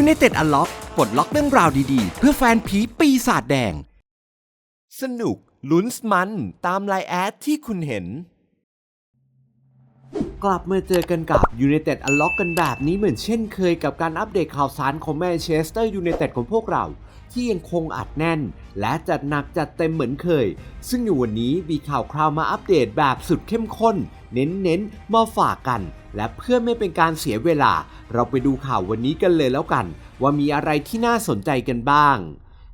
United Unlock ปลดล็อกเรื่องราวดีๆ เพื่อแฟนผีปีศาจแดง สนุกลุ้นมันตามไลน์แอดที่คุณเห็น กลับมาเจอกันกับ United Unlock กันแบบนี้เหมือนเช่นเคยกับการอัปเดตข่าวสารของแมนเชสเตอร์ยูไนเต็ดของพวกเรา ที่ยังคงอัดแน่น และจัดหนักจัดเต็มเหมือนเคย ซึ่งอยู่วันนี้มีข่าวคราวมาอัปเดตแบบสุดเข้มข้น เน้นๆมาฝากกัน และเพื่อไม่เป็นการเสียเวลา เราไปดูข่าววันนี้กันเลยแล้วกัน ว่ามีอะไรที่น่าสนใจกันบ้าง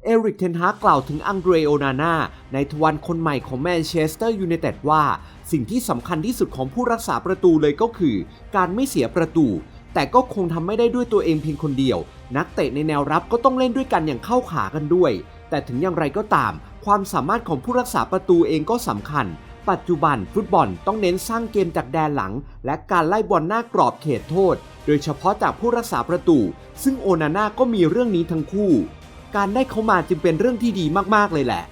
เอริกเทนฮากกล่าวถึงอังเดรโอนาน่าในทวันคนใหม่ของแมนเชสเตอร์ยูไนเต็ดว่า สิ่งที่สำคัญที่สุดของผู้รักษาประตูเลยก็คือ การไม่เสียประตู แต่ก็คงทำไม่ได้ด้วยตัวเองเพียงคนเดียว นักเตะในแนวรับก็ต้องเล่นด้วยกันอย่างเข้าขากันด้วย แต่ถึงอย่างไรก็ตาม ความสามารถของผู้รักษาประตูเองก็สำคัญ ปัจจุบันฟุตบอลต้องเน้นสร้างเกมจากแดนหลัง และการไล่บอลหน้ากรอบเขตโทษ โดยเฉพาะจากผู้รักษาประตู ซึ่งโอนาน่าก็มีเรื่องนี้ทั้งคู่ การได้เขามาจึงเป็นเรื่องที่ดีมากๆเลยแหละ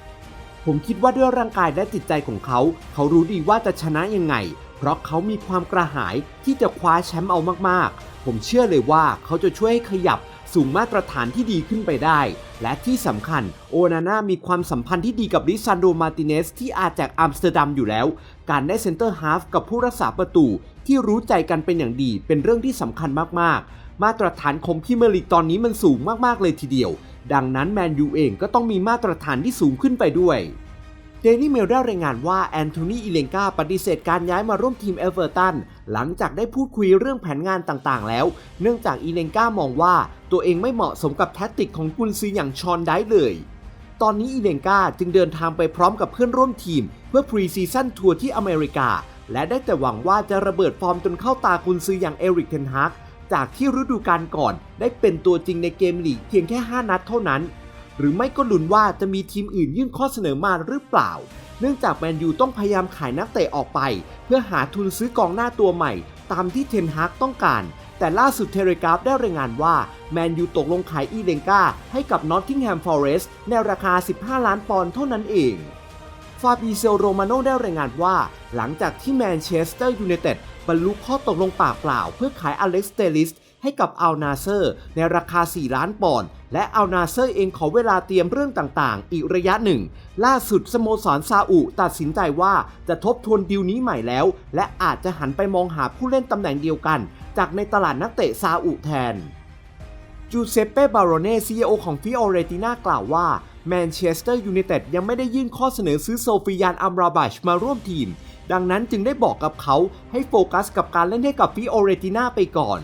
ผมคิดว่าด้วยร่างกายและจิตใจของเขา เขารู้ดีว่าจะชนะยังไง เพราะเขามีความกระหายที่จะคว้าแชมป์เอามากๆ ผมเชื่อเลยว่าเขาจะช่วยให้ขยับสู่มาตรฐานที่ดีขึ้นไปได้ และที่สำคัญโอนาน่ามีความสัมพันธ์ที่ดีกับลิซันโดมาติเนสที่อาจากอัมสเตอร์ดัมอยู่แล้ว การได้เซนเตอร์ฮาฟกับผู้รักษาประตูที่รู้ใจกันเป็นอย่างดีเป็นเรื่องที่สำคัญมากๆ มาตรฐานของพรีเมียร์ลีกตอนนี้มันสูงมากๆเลยทีเดียว ดังนั้นแมนยูเองก็ต้องมีมาตรฐานที่สูงขึ้นไปด้วยเดลี่เมลได้รายงานว่าแอนโทนีอิเลนกาปฏิเสธการย้ายมาร่วมทีมเอเวอร์ตันหลังจากได้พูดคุยเรื่องแผนงานต่างๆ แล้ว เนื่องจากอิเลนกามองว่าตัวเองไม่เหมาะสมกับแทคติกของกุนซืออย่างชอนได้เลย ตอนนี้อิเลนกาจึงเดินทางไปพร้อมกับเพื่อนร่วมทีม เพื่อพรีซีซั่นทัวร์ที่อเมริกา และได้แต่หวังว่าจะระเบิดฟอร์มจนเข้าตากุนซืออย่างเอริกเทนฮาก จากที่ฤดูกาลก่อนได้เป็นตัวจริงในเกมลีกเพียงแค่ 5 นัดเท่านั้น หรือไม่ก็ลุ้นว่าจะมีทีมอื่นยื่นข้อเสนอมาหรือเปล่า เนื่องจากแมนยูต้องพยายามขายนักเตะออกไป เพื่อหาทุนซื้อกองหน้าตัวใหม่ ตามที่เทนฮากต้องการ แต่ล่าสุดเทเลกราฟได้รายงานว่าแมนยูตกลงขายอีเลงกาให้กับนอตติงแฮมฟอเรสต์ในราคา 15 ล้านปอนด์เท่านั้นเอง ฟาบิเซลโรมาโนได้รายงานว่า หลังจากที่แมนเชสเตอร์ยูไนเต็ดบรรลุข้อตกลงปากเปล่า เพื่อขายอเล็กซ์เตลิสให้กับอัลนาเซอร์ ในราคา 4 ล้านปอนด์และอัลนาเซอร์เองขอเวลาเตรียมเรื่องต่างๆ อีกระยะหนึ่ง ล่าสุดสโมสรซาอุตัดสินใจว่าจะทบทวนดีลนี้ใหม่แล้ว และอาจจะหันไปมองหาผู้เล่นตำแหน่งเดียวกัน จากในตลาดนักเตะซาอุแทนจูเซปเป้ บารโน่ซีอของฟิโอเรติน่ากล่าวว่า แมนเชสเตอร์ยูไนเต็ดยังไม่ได้ยื่นข้อเสนอซื้อโซฟิยานอัมราบัชมาร่วมทีม ดังนั้นจึงได้บอกกับเขาให้โฟกัสกับการเล่นให้กับฟิโอเรติน่าไปก่อน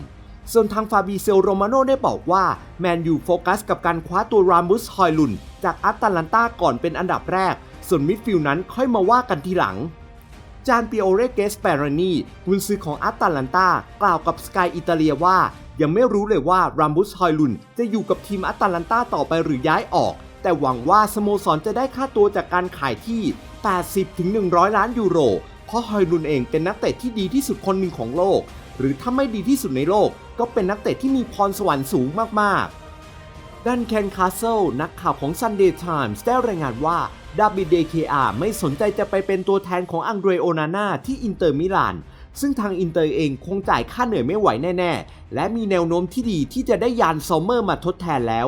ส่วนทางฟาบิเซลโรมาโนได้บอกว่า แมนยูโฟกัสกับการคว้าตัวรามุสฮอยลุน จากอัตแลนตาก่อนเป็นอันดับแรก ส่วนมิดฟิลด์นั้นค่อยมาว่ากันทีหลังจานเปิโอเรเกสเปรานีกุนซือของอัตแลนตากล่าวกับสกายอิตาเลียว่า ยังไม่รู้เลยว่ารัมบุสฮอยลุน จะอยู่กับทีมอัตแลนตาต่อไปหรือย้ายออกแต่หวังว่าสโมสรจะได้ค่าตัวจากการขายที่ 80-100 ล้านยูโร เพราะฮอยลุนเองเป็นนักเตะที่ดีที่สุดคนหนึ่งของโลก หรือถ้าไม่ดีที่สุดในโลก ก็เป็นนักเตะที่มีพรสวรรค์สูงมากๆด้านเคนคาสเซิลนักข่าวของ Sunday Times ได้รายงานว่าดาบิเดเคอาไม่สนใจจะไปเป็นตัวแทนของอังเดรโอนาน่าที่อินเตอร์มิลาน ซึ่งทางอินเตอร์เองคงจ่ายค่าเหนื่อยไม่ไหวแน่ ๆ และมีแนวโน้มที่ดีที่จะได้ยานซอมเมอร์มาทดแทนแล้ว